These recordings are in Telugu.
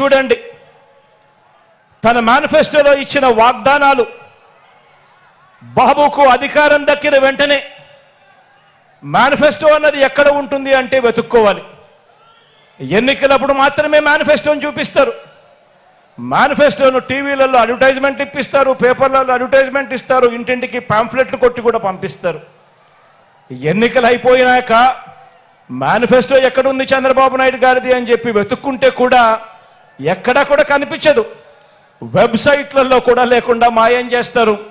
చూడండి. తన మేనిఫెస్టోలో ఇచ్చిన వాగ్దానాలు బాబుకు అధికారం దక్కిన వెంటనే మేనిఫెస్టో అన్నది ఎక్కడ ఉంటుంది అంటే వెతుక్కోవాలి. ఎన్నికలప్పుడు మాత్రమే మేనిఫెస్టోని చూపిస్తారు. మేనిఫెస్టోను టీవీలలో అడ్వర్టైజ్మెంట్ ఇప్పిస్తారు పేపర్లలో అడ్వర్టైజ్మెంట్ ఇస్తారు ఇంటింటికి పాంఫ్లెట్లు కొట్టి కూడా పంపిస్తారు. ఎన్నికలు అయిపోయినాక మేనిఫెస్టో ఎక్కడుంది చంద్రబాబు నాయుడు గారిది అని చెప్పి వెతుక్కుంటే కూడా ఎక్కడా కూడా కనిపించదు. వెబ్సైట్లలో కూడా లేకుండా మాయం చేస్తారు.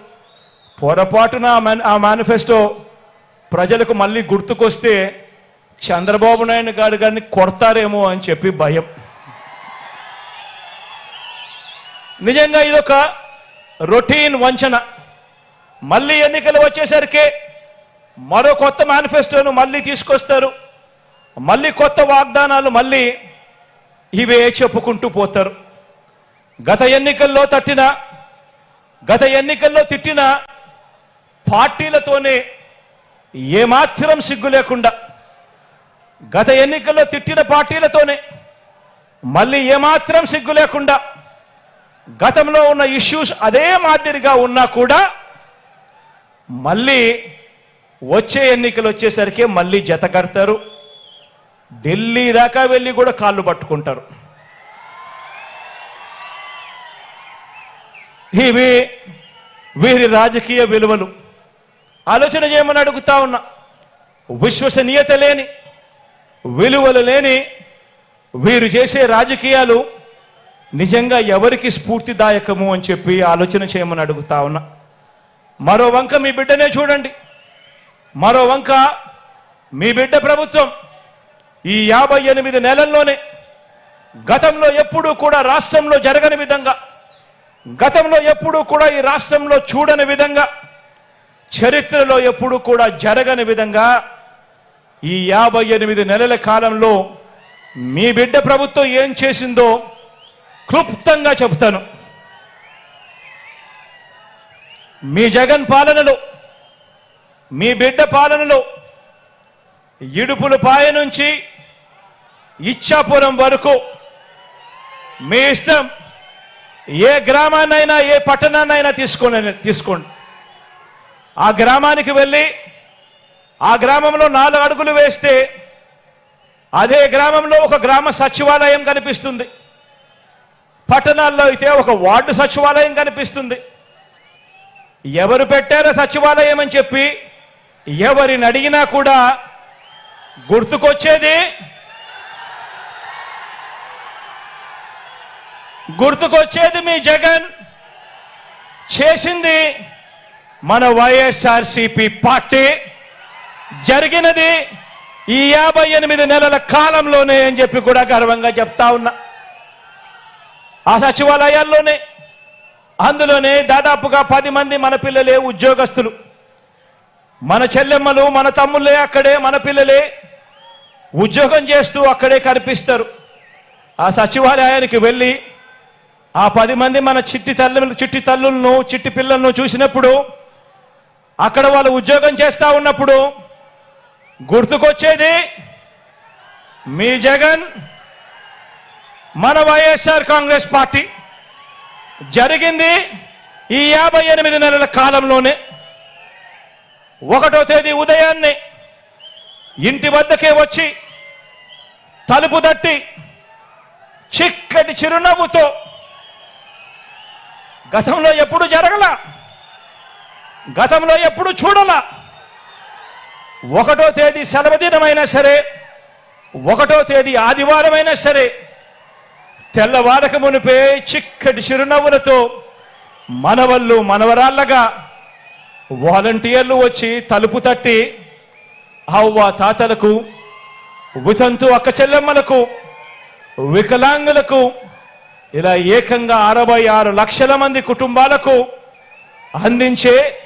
పొరపాటున ఆ ఆ మేనిఫెస్టో ప్రజలకు మళ్ళీ గుర్తుకొస్తే చంద్రబాబు నాయుడు గారు గారిని కొడతారేమో అని చెప్పి భయం. నిజంగా ఇదొక రొటీన్ వంచన. మళ్ళీ ఎన్నికలు వచ్చేసరికి మరో కొత్త మేనిఫెస్టోను మళ్ళీ తీసుకొస్తారు. మళ్ళీ కొత్త వాగ్దానాలు మళ్ళీ ఇవే చెప్పుకుంటూ పోతారు. గత ఎన్నికల్లో తట్టిన గత ఎన్నికల్లో తిట్టిన పార్టీలతోనే ఏమాత్రం సిగ్గు లేకుండా గత ఎన్నికల్లో తిట్టిన పార్టీలతోనే మళ్ళీ ఏమాత్రం సిగ్గు లేకుండా గతంలో ఉన్న ఇష్యూస్ అదే మాదిరిగా ఉన్నా కూడా మళ్ళీ వచ్చే ఎన్నికలు వచ్చేసరికి మళ్ళీ జత కడతారు. ఢిల్లీ దాకా వెళ్ళి కూడా కాళ్ళు పట్టుకుంటారు. ఇవి వీరి రాజకీయ విలువలు. ఆలోచన చేయమని అడుగుతా ఉన్నా. విశ్వసనీయత లేని విలువలు లేని వీరు చేసే రాజకీయాలు నిజంగా ఎవరికి స్ఫూర్తిదాయకము అని చెప్పి ఆలోచన చేయమని అడుగుతా ఉన్నా. మరో వంక మీ బిడ్డనే చూడండి. మరో వంక మీ బిడ్డ ప్రభుత్వం. ఈ యాభై ఎనిమిది నెలల్లోనే గతంలో ఎప్పుడూ కూడా రాష్ట్రంలో జరగని విధంగా గతంలో ఎప్పుడూ కూడా ఈ రాష్ట్రంలో చూడని విధంగా చరిత్రలో ఎప్పుడూ కూడా జరగని విధంగా ఈ యాభై ఎనిమిది నెలల కాలంలో మీ బిడ్డ ప్రభుత్వం ఏం చేసిందో క్లుప్తంగా చెప్తాను మీ జగన్ పాలనలో మీ బిడ్డ పాలనలో ఇడుపుల పాయ నుంచి ఇచ్చాపురం వరకు. మీ ఇష్టం. ఏ గ్రామాన్నైనా ఏ పట్టణాన్నైనా తీసుకోండి తీసుకోండి. ఆ గ్రామానికి వెళ్ళి ఆ గ్రామంలో నాలుగు అడుగులు వేస్తే అదే గ్రామంలో ఒక గ్రామ సచివాలయం కనిపిస్తుంది. పట్టణాల్లో అయితే ఒక వార్డు సచివాలయం కనిపిస్తుంది. ఎవరు పెట్టారో సచివాలయం అని చెప్పి ఎవరిని అడిగినా కూడా గుర్తుకొచ్చేది గుర్తుకొచ్చేది మీ జగన్ చేసింది మన వైఎస్ఆర్సిపి పార్టీ. జరిగినది ఈ యాభై ఎనిమిది నెలల కాలంలోనే అని చెప్పి కూడా గర్వంగా చెప్తా ఉన్నా. ఆ సచివాలయాల్లోనే అందులోనే దాదాపుగా పది మంది మన పిల్లలే ఉద్యోగస్తులు. మన చెల్లెమ్మలు మన తమ్ముళ్ళే అక్కడే మన పిల్లలే ఉద్యోగం చేస్తూ అక్కడే కనిపిస్తారు. ఆ సచివాలయానికి వెళ్ళి ఆ పది మంది మన చిట్టి తల్లి చిట్టి తల్లులను చిట్టి పిల్లలను చూసినప్పుడు అక్కడ వాళ్ళు ఉద్యోగం చేస్తూ ఉన్నప్పుడు గుర్తుకొచ్చేది మీ జగన్ మన వైఎస్ఆర్ కాంగ్రెస్ పార్టీ జరిగింది ఈ యాభై ఎనిమిది నెలల కాలంలోనే. ఒకటో తేదీ ఉదయాన్నే ఇంటి వద్దకే వచ్చి తలుపు తట్టి చిక్కటి చిరునవ్వుతో గతంలో ఎప్పుడు జరగల? గతంలో ఎప్పుడు చూడల? ఒకటో తేదీ సెలవుదినమైనా సరే ఒకటో తేదీ ఆదివారమైనా సరే తెల్లవారక మునిపే చిక్కటి చిరునవ్వులతో మనవళ్ళు మనవరాళ్ళగా వాలంటీర్లు వచ్చి తలుపు తట్టి అవ్వ తాతలకు వితంతు అక్క చెల్లెమ్మలకు వికలాంగులకు ఇలా ఏకంగా అరవై ఆరు లక్షల మంది కుటుంబాలకు అందించే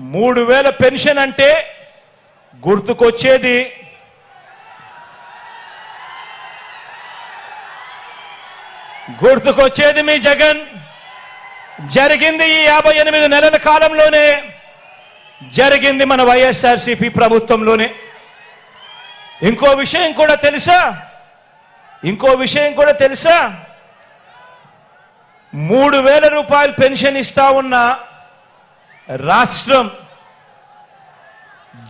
మూడు వేల పెన్షన్ అంటే గుర్తుకొచ్చేది గుర్తుకొచ్చేది మీ జగన్. జరిగింది ఈ యాభై ఎనిమిది నెలల కాలంలోనే. జరిగింది మన వైఎస్ఆర్సీపీ ప్రభుత్వంలోనే. ఇంకో విషయం కూడా తెలుసా? ఇంకో విషయం కూడా తెలుసా? మూడు వేల రూపాయలు పెన్షన్ ఇస్తా ఉన్న రాష్ట్రం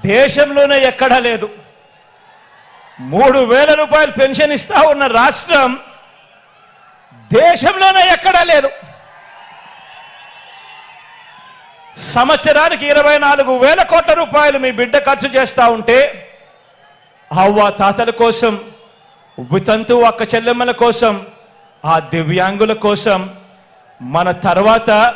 దేశంలోనే ఎక్కడా లేదు. మూడు వేల రూపాయలు పెన్షన్ ఇస్తా ఉన్న రాష్ట్రం దేశంలోనే ఎక్కడా లేదు. సంవత్సరానికి ఇరవై నాలుగు వేల కోట్ల రూపాయలు మీ బిడ్డ ఖర్చు చేస్తా ఉంటే అవ్వ తాతల కోసం వితంతు అక్క చెల్లెమ్మల కోసం ఆ దివ్యాంగుల కోసం మన తర్వాత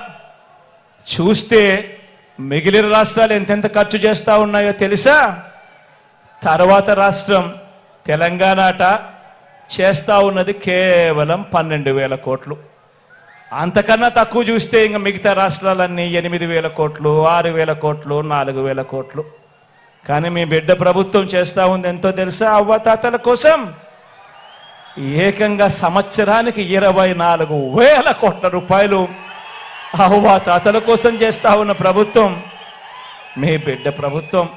చూస్తే మిగిలిన రాష్ట్రాలు ఎంతెంత ఖర్చు చేస్తూ ఉన్నాయో తెలుసా? తర్వాత రాష్ట్రం తెలంగాణ అట ఉన్నది కేవలం పన్నెండు వేల కోట్లు. అంతకన్నా తక్కువ చూస్తే ఇంకా మిగతా రాష్ట్రాలన్నీ ఎనిమిది వేల కోట్లు ఆరు వేల కోట్లు నాలుగు వేల కోట్లు. కానీ మీ బిడ్డ ప్రభుత్వం చేస్తూ ఉంది ఎంతో తెలుసా అవ్వతాతల కోసం? ఏకంగా సంవత్సరానికి ఇరవై నాలుగు వేల కోట్ల రూపాయలు అవ్వతాతల కోసం చేస్తా ఉన్న ప్రభుత్వం మీ బిడ్డ ప్రభుత్వం.